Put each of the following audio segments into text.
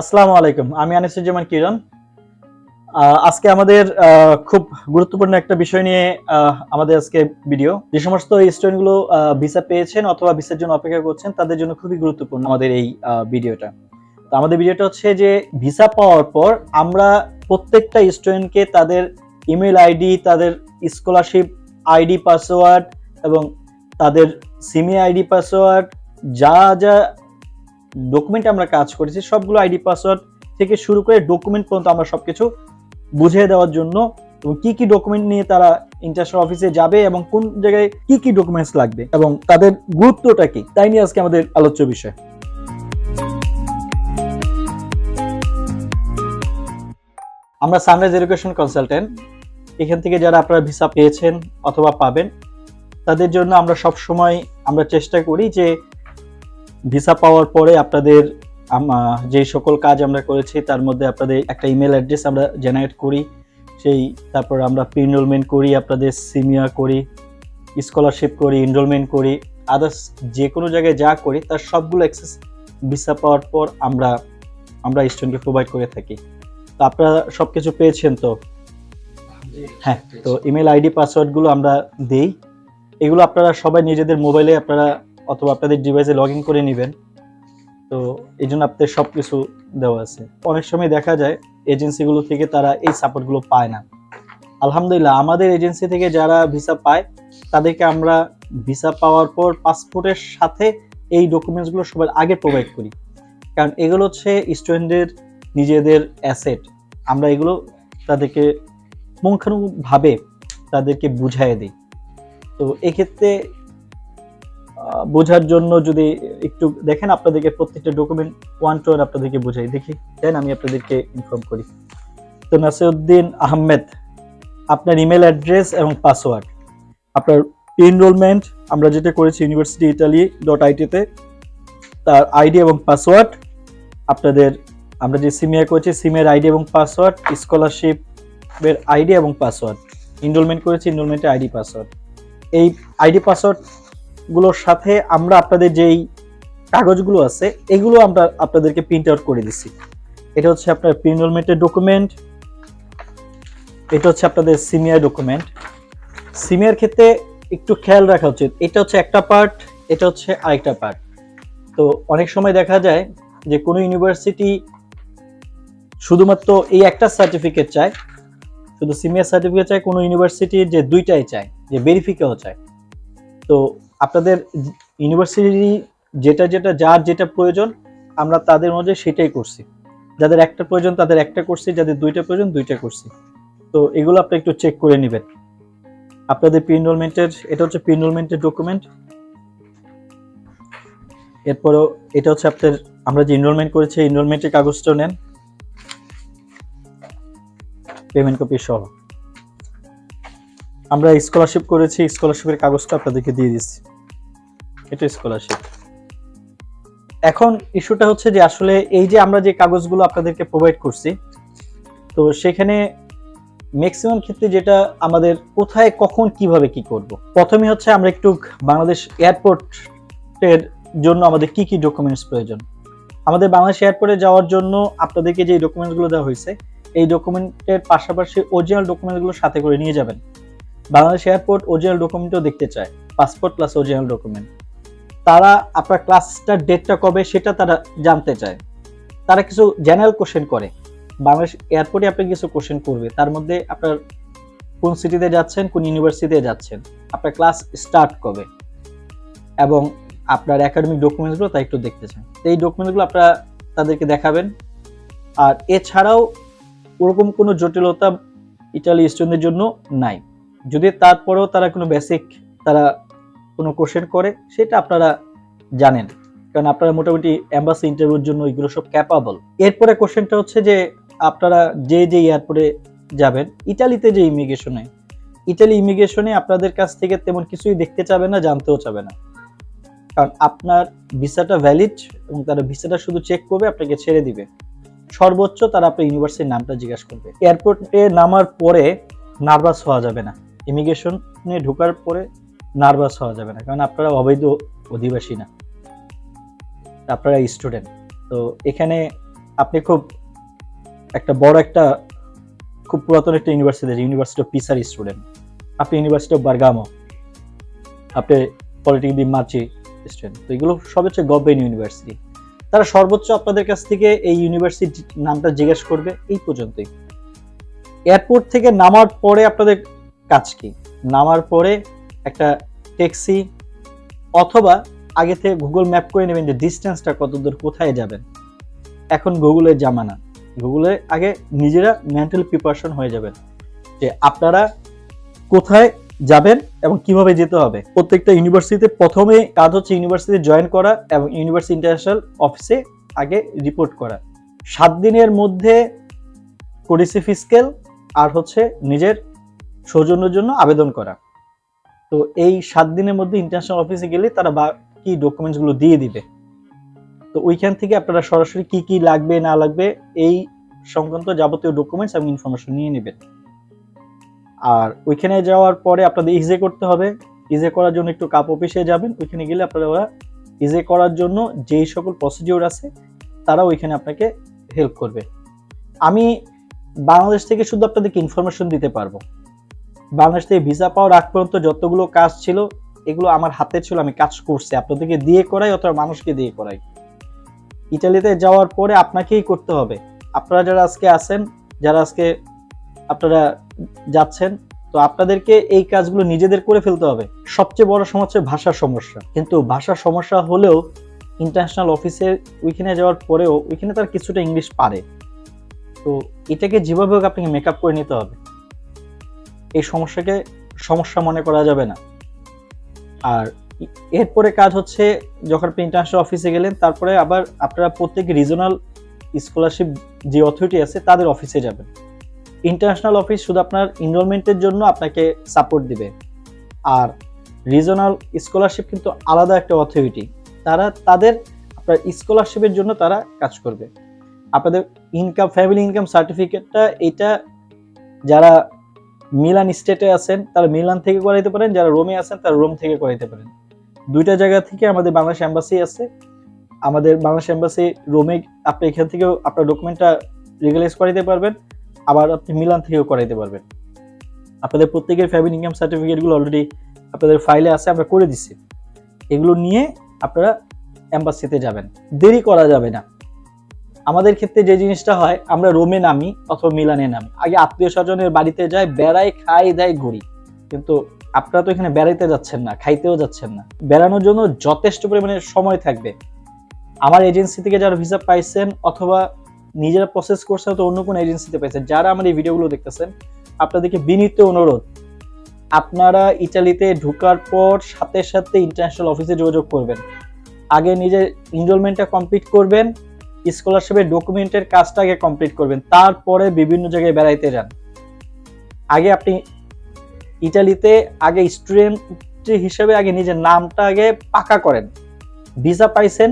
আসসালামু আলাইকুম, আমি আনিসুজ্জামান কিরণ। আজকে আমাদের খুব গুরুত্বপূর্ণ একটা বিষয় নিয়ে আমাদের আজকে ভিডিও যে সমস্ত স্টুডেন্টগুলো ভিসা পেয়েছেন অথবা ভিসার জন্য অপেক্ষা করছেন, তাদের জন্য খুবই গুরুত্বপূর্ণ আমাদের এই ভিডিওটা তো আমাদের ভিডিওটা হচ্ছে যে ভিসা পাওয়ার পর আমরা প্রত্যেকটা স্টুডেন্টকে তাদের ইমেল আইডি তাদের স্কলারশিপ আইডি পাসওয়ার্ড এবং তাদের সিমি আইডি পাসওয়ার্ড যা যা ডকুমেন্ট আমরা কাজ করেছি, সবগুলো আইডি পাসওয়ার্ড থেকে শুরু করে ডকুমেন্ট পর্যন্ত আমরা সবকিছু বুঝিয়ে দেওয়ার জন্য এবং কি কি ডকুমেন্ট নিয়ে তারা ইন্টারন্যাশনাল অফিসে যাবে এবং কোন জায়গায় কি কি ডকুমেন্টস লাগবে এবং তাদের গুরুত্বটা কি, তাই নিয়ে আজকে আমাদের আলোচ্য বিষয়। আমরা সানরাইজ এডুকেশন কনসালটেন্ট এখান থেকে যারা আপনারা ভিসা পেয়েছেন অথবা পাবেন, তাদের জন্য আমরা সব সময় আমরা চেষ্টা করি যে ভিসা পাওয়ার পরে আপনাদের যে সকল কাজ আমরা করেছি তার মধ্যে আপনাদের একটা ইমেল অ্যাড্রেস আমরা জেনারেট করি। সেই তারপর আমরা প্রি এনরোলমেন্ট করি আপনাদের সিমিয়া করি স্কলারশিপ করি এনরোলমেন্ট করি আদার্স যে কোনো জায়গায় যা করি তার সবগুলো অ্যাক্সেস ভিসা পাওয়ার পর আমরা আমরা স্টুডেন্টকে প্রোভাইড করে থাকি। তো আপনারা সব কিছু পেয়েছেন তো? হ্যাঁ তো ইমেল আইডি পাসওয়ার্ডগুলো আমরা দেই। এগুলো আপনারা সবাই নিজেদের মোবাইলে আপনারা অথবা আপনাদের ডিভাইসে লগ করে নেবেন। তো এই জন্য আপনাদের সব কিছু দেওয়া আছে। অনেক সময় দেখা যায় এজেন্সিগুলো থেকে তারা এই সাপোর্টগুলো পায় না। আলহামদুলিল্লাহ, আমাদের এজেন্সি থেকে যারা ভিসা পায়, তাদেরকে আমরা ভিসা পাওয়ার পর পাসপোর্টের সাথে এই ডকুমেন্টসগুলো সবার আগে প্রোভাইড করি। কারণ এগুলো হচ্ছে স্টুডেন্টদের নিজেদের অ্যাসেট আমরা এগুলো তাদেরকে পুঙ্খানুভাবে তাদেরকে বুঝাই দিই। তো এক্ষেত্রে বোঝার জন্য যদি একটু দেখেন আপনাদেরকে প্রত্যেকটা ডকুমেন্ট ওয়ান টু ওয়ান আপনাদেরকে বোঝাই। দেখি, দেন আমি আপনাদেরকে ইনফর্ম করি। তো নাসিরুদ্দিন আহমেদ, আপনার ইমেল অ্যাড্রেস এবং পাসওয়ার্ড আপনার এনরোলমেন্ট আমরা যেটা করেছি ইউনিভার্সিটি ইটালি ডট আইটিতে তার আইডি এবং পাসওয়ার্ড আপনাদের, আমরা যে সিমিয়া করেছি সিমের আইডি এবং পাসওয়ার্ড স্কলারশিপের আইডি এবং পাসওয়ার্ড এনরোলমেন্ট করেছি এনরোলমেন্টের আইডি পাসওয়ার্ড এই আইডি পাসওয়ার্ড গুলোর সাথে আমরা আপনাদের যেই কাগজগুলো আছে, এগুলো আমরা আপনাদেরকে প্রিন্ট আউট করে দিচ্ছি এটা হচ্ছে আপনার প্রিনরোলমেন্টের ডকুমেন্ট এটা হচ্ছে আপনাদের সিমিয়ার ডকুমেন্ট সিমিয়ার ক্ষেত্রে একটু খেয়াল রাখা উচিত, এটা হচ্ছে একটা পার্ট এটা হচ্ছে আরেকটা পার্ট তো অনেক সময় দেখা যায় যে কোনো ইউনিভার্সিটি শুধুমাত্র এই একটা সার্টিফিকেট চায়, শুধু সিমিয়ার সার্টিফিকেট চায়, কোনো ইউনিভার্সিটি যে দুইটাই চায়, যে ভেরিফিকেও চায়। তো আপনাদের ইউনিভার্সিটি যেটা যেটা যার যেটা প্রয়োজন, আমরা তাদের মধ্যে সেটাই করছি। যাদের একটা প্রয়োজন, তাদের একটা করছি, যাদের দুইটা প্রয়োজন, দুইটা করছি। তো এগুলো আপনি একটু চেক করে নেবেন। আপনাদের প্রি এনরোলমেন্টের এটা হচ্ছে প্রি এনরোলমেন্টের ডকুমেন্ট এরপরও এটা হচ্ছে আপনাদের, আমরা যে এনরোলমেন্ট করেছি এনরোলমেন্টের কাগজটাও নেন। পেমেন্ট কপি সহ। আমরা স্কলারশিপ করেছি স্কলারশিপের কাগজটা আপনাদেরকে দিয়ে দিচ্ছি। এটা স্কলারশিপ এখন ইস্যুটা হচ্ছে যে আসলে এই যে আমরা যে কাগজগুলো আপনাদেরকে প্রোভাইড করছি, তো সেখানে ম্যাক্সিমাম ক্ষেত্রে যেটা আমাদের কোথায়, কখন, কীভাবে কি করব? প্রথমে হচ্ছে আমরা একটু বাংলাদেশ এয়ারপোর্টের জন্য আমাদের কি কি ডকুমেন্টস প্রয়োজন? আমাদের বাংলাদেশ এয়ারপোর্টে যাওয়ার জন্য আপনাদেরকে যে ডকুমেন্টসগুলো দেওয়া হয়েছে, এই ডকুমেন্টের পাশাপাশি অরিজিনাল ডকুমেন্টগুলো সাথে করে নিয়ে যাবেন। বাংলাদেশ এয়ারপোর্ট অরিজিনাল ডকুমেন্টও দেখতে চায় পাসপোর্ট প্লাস অরিজিনাল ডকুমেন্ট তারা আপনার ক্লাসটার ডেটটা কবে সেটা তারা জানতে চায়। তারা কিছু জেনারেল কোশ্চেন করে। বাংলাদেশ এয়ারপোর্টে আপনি কিছু কোশ্চেন করবে, তার মধ্যে আপনার কোন সিটিতে যাচ্ছেন, কোন ইউনিভার্সিটিতে যাচ্ছেন, আপনার ক্লাস স্টার্ট কবে? এবং আপনার একাডেমিক ডকুমেন্টসগুলো তা একটু দেখতে চান তো এই ডকুমেন্টসগুলো আপনারা তাদেরকে দেখাবেন। আর এছাড়াও ওরকম কোনো জটিলতা ইটালি স্টুডেন্টদের জন্য নাই। যদি তারপরেও তারা কোনো বেসিক তারা কোনো কোশ্চেন করে, সেটা আপনারা জানেন। কারণ আপনারা মোটামুটি অ্যাম্বাসি ইন্টারভিউর জন্য এগুলো সব ক্যাপাবল এরপরে কোশ্চেনটা হচ্ছে যে, আপনারা যে যে এয়ারপোর্টে যাবেন, ইটালিতে যে ইমিগ্রেশনে ইটালি ইমিগ্রেশনে আপনাদের কাছ থেকে তেমন কিছুই দেখতে চাবে না, জানতেও চাবে না। কারণ আপনার ভিসাটা ভ্যালিড এবং তারা ভিসাটা শুধু চেক করবে, আপনাকে ছেড়ে দিবে। সর্বোচ্চ তারা আপনার ইউনিভার্সিটির নামটা জিজ্ঞাসা করবে। এয়ারপোর্টে নামার পরে নার্ভাস হওয়া যাবে না। ইমিগ্রেশনে ঢোকার পরে নার্ভাস হওয়া যাবে না, কারণ আপনারা অবৈধ অধিবাসী না। আপনারা স্টুডেন্ট। তো এখানে আপনি খুব একটা বড় একটা, খুব পুরাতন একটা ইউনিভার্সিটি ইউনিভার্সিটি অফ পিসার স্টুডেন্ট আপনি ইউনিভার্সিটি অফ বার্গামো আপনি পলিটিক দি মার্চি স্টুডেন্ট তো এগুলো সব হচ্ছে গভর্নমেন্ট ইউনিভার্সিটি। তারা সর্বোচ্চ আপনাদের কাছ থেকে এই ইউনিভার্সিটি নামটা জিজ্ঞেস করবে এই পর্যন্তই। এয়ারপোর্ট থেকে নামার পরে আপনাদের কাজ কি? নামার পরে একটা ট্যাক্সি অথবা আগে থেকে গুগল ম্যাপ করে নেবেন যে ডিস্টেন্সটা কত দূর, কোথায় যাবেন। এখন গুগলের জামানা। গুগলে আগে নিজেরা মেন্টাল প্রিপারেশন হয়ে যাবেন যে আপনারা কোথায় যাবেন এবং কীভাবে যেতে হবে। প্রত্যেকটা ইউনিভার্সিটিতে প্রথমে কাজ হচ্ছে ইউনিভার্সিটি জয়েন করা এবং ইউনিভার্সিটি ইন্টারন্যাশনাল অফিসে আগে রিপোর্ট করা। সাত দিনের মধ্যে করেছি ফিসকেল আর হচ্ছে নিজের সৌজন্যের জন্য আবেদন করা। তো এই সাত দিনের মধ্যে ইন্টারন্যাশনাল অফিসে গেলে তারা বাকি ডকুমেন্টসগুলো দিয়ে দিবে? তো ওইখান থেকে আপনারা সরাসরি কি কি লাগবে, না লাগবে, এই সংক্রান্ত যাবতীয় ডকুমেন্টস এবং ইনফরমেশন নিয়ে নেবেন। আর ওইখানে যাওয়ার পরে আপনাদের ইজে করতে হবে। ইজে করার জন্য একটু কাপ অফিসে যাবেন। ওইখানে গেলে আপনারা ওরা ইজে করার জন্য যেই সকল প্রসিডিওর আছে তারা ওইখানে আপনাকে হেল্প করবে। আমি বাংলাদেশ থেকে শুধু আপনাদেরকে ইনফরমেশন দিতে পারব। বাংলাদেশ থেকে ভিসা পাওয়ার আগ পর্যন্ত যতগুলো কাজ ছিল, এগুলো আমার হাতে ছিল, আমি কাজ করছি। আপনাদেরকে দিয়ে করাই অথবা মানুষকে দিয়ে করাই। ইটালিতে যাওয়ার পরে আপনাকেই করতে হবে। আপনারা যারা আজকে আছেন, যারা আজকে আপনারা যাচ্ছেন, তো আপনাদেরকে এই কাজগুলো নিজেদের করে ফেলতে হবে। সবচেয়ে বড় সমস্যা ভাষার সমস্যা। কিন্তু ভাষার সমস্যা হলেও ইন্টারন্যাশনাল অফিসে ওইখানে যাওয়ার পরেও ওইখানে তার কিছুটা ইংলিশ পারে। তো এটাকে যেভাবে হোক আপনাকে মেকআপ করে নিতে হবে। এই সমস্যাকে সমস্যা মনে করা যাবে না। আর এরপরে কাজ হচ্ছে যখন আপনি ইন্টারন্যাশনাল অফিসে গেলেন, তারপরে আবার আপনারা প্রত্যেক রিজনাল স্কলারশিপ যে অথরিটি আছে, তাদের অফিসে যাবেন। ইন্টারন্যাশনাল অফিস শুধু আপনার এনরোলমেন্টের জন্য আপনাকে সাপোর্ট দিবে। আর রিজনাল স্কলারশিপ কিন্তু আলাদা একটা অথরিটি তারা, তাদের আপনার স্কলারশিপের জন্য তারা কাজ করবে। আপনাদের ইনকাম ফ্যামিলি ইনকাম সার্টিফিকেটটা এটা যারা মিলান স্টেটে আছেন, তারা মিলান থেকে করাইতে পারেন, যারা রোমে আছেন, তারা রোম থেকে করাইতে পারেন। দুইটা জায়গা থেকে আমাদের বাংলাদেশ এম্বাসি আছে। আমাদের বাংলাদেশ এম্বাসি রোমে আপনি এখান থেকেও আপনার ডকুমেন্টটা রেগুলাইজ করাইতে পারবেন, আবার আপনি মিলান থেকেও করাইতে পারবেন। আপনাদের প্রত্যেকের ফ্যামিলি ইনকাম সার্টিফিকেটগুলো অলরেডি আপনাদের ফাইলে আছে, আমরা করে দিচ্ছি। এগুলো নিয়ে আপনারা অ্যাম্বাসিতে যাবেন। দেরি করা যাবে না। আমাদের ক্ষেত্রে যে জিনিসটা হয়, আমরা রোমে নামি অথবা মিলানে নামি। আগে আত্মীয় স্বজনের বাড়িতে যাই বেড়াই খাই, দেয় ঘুরি কিন্তু আপনারা তো এখানে বেড়াইতে যাচ্ছেন না, খাইতেও যাচ্ছেন না। বেড়ানোর জন্য যথেষ্ট পরিমাণে সময় থাকবে। আমার এজেন্সি থেকে যারা ভিসা পাইছেন অথবা নিজেরা প্রসেস করছেন তো অন্য কোনো এজেন্সিতে পাইছেন, যারা আমার এই ভিডিওগুলো দেখতেছেন, আপনাদেরকে বিনীত অনুরোধ, আপনারা ইটালিতে ঢুকার পর সাথে সাথে ইন্টারন্যাশনাল অফিসে যোগাযোগ করবেন। আগে নিজের এনরোলমেন্টটা কমপ্লিট করবেন স্কলারশিপের ডকুমেন্টের কাজটা আগে কমপ্লিট করবেন, তারপরে বিভিন্ন জায়গায় বেড়াইতে যান। আগে আপনি ইটালিতে আগে স্টুডেন্ট হিসেবে আগে নিজের নামটা আগে পাকা করেন। ভিসা পাইছেন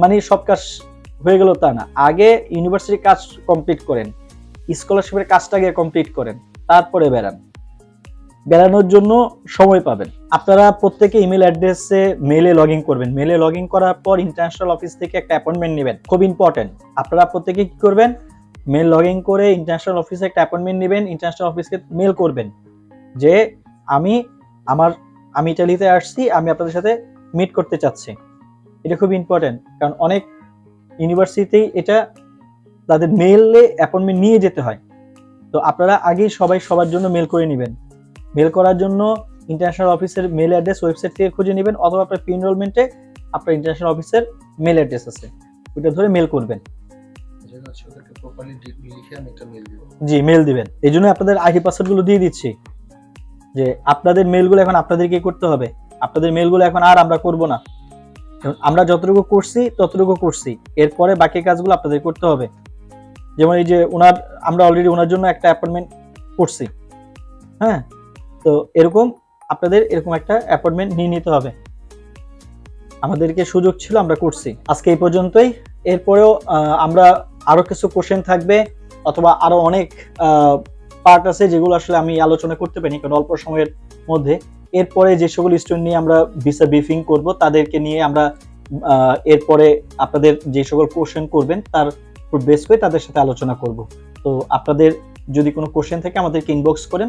মানে সব কাজ হয়ে গেল তা না। আগে ইউনিভার্সিটির কাজ কমপ্লিট করেন, স্কলারশিপের কাজটা আগে কমপ্লিট করেন, তারপরে বেড়ান। বেড়ানোর জন্য সময় পাবেন। আপনারা প্রত্যেকে ইমেল অ্যাড্রেসে মেলে লগ করবেন। মেলে লগ করার পর ইন্টারন্যাশনাল অফিস থেকে একটা অ্যাপয়েন্টমেন্ট নেবেন। খুব ইম্পর্টেন্ট আপনারা প্রত্যেকে কি করবেন? মেল লগ করে ইন্টারন্যাশনাল অফিসে একটা অ্যাপয়েন্টমেন্ট নেবেন। ইন্টারন্যাশনাল অফিসকে মেল করবেন যে, আমি আমার, আমি ইটালিতে আসছি, আমি আপনাদের সাথে মিট করতে চাচ্ছি। এটা খুব ইম্পর্টেন্ট কারণ অনেক ইউনিভার্সিটিতেই এটা তাদের মেলে অ্যাপয়েন্টমেন্ট নিয়ে যেতে হয়। তো আপনারা আগেই সবাই সবার জন্য মেল করে নেবেন। মেল করার জন্য ইন্টারন্যাশনাল অফিসের মেল অ্যাড্রেস ওয়েবসাইট থেকে খুঁজে নেবেন অথবা আপনার এনরোলমেন্টে আপনার ইন্টারন্যাশনাল অফিসের মেল অ্যাড্রেস আছে। ওইটা ধরে মেল করবেন। জি মেল দিবেন। এই জন্য আপনাদের আইডি পাসওয়ার্ডগুলো দিয়ে দিচ্ছি যে আপনাদের মেলগুলো এখন আপনাদেরকে করতে হবে। আপনাদের মেলগুলো এখন আর আমরা করব না। আমরা যতটুকু করছি, ততটুকু করছি। এরপরে বাকি কাজগুলো আপনাদের করতে হবে। যেমন এই যে ওনার আমরা অলরেডি ওনার জন্য একটা অ্যাপয়েন্টমেন্ট করছি। হ্যাঁ? তো এরকম আপনাদের এরকম একটা অ্যাপয়েন্টমেন্ট নিয়ে নিতে হবে। আমাদেরকে সুযোগ ছিল, আমরা করছি। আজকে এই পর্যন্তই। এরপরেও আমরা আরও কিছু কোশ্চেন থাকবে, অথবা আরও অনেক পার্ট আছে যেগুলো আসলে আমি আলোচনা করতে পারি কারণ অল্প সময়ের মধ্যে। এরপরে যে সকল স্টুডেন্ট নিয়ে আমরা ভিসা ব্রিফিং করব, তাদেরকে নিয়ে আমরা এরপরে আপনাদের যে সকল কোশ্চেন করবেন, তার উপর বেস করে তাদের সাথে আলোচনা করব। তো আপনাদের যদি কোনো কোশ্চেন থাকে, আমাদেরকে ইনবক্স করেন।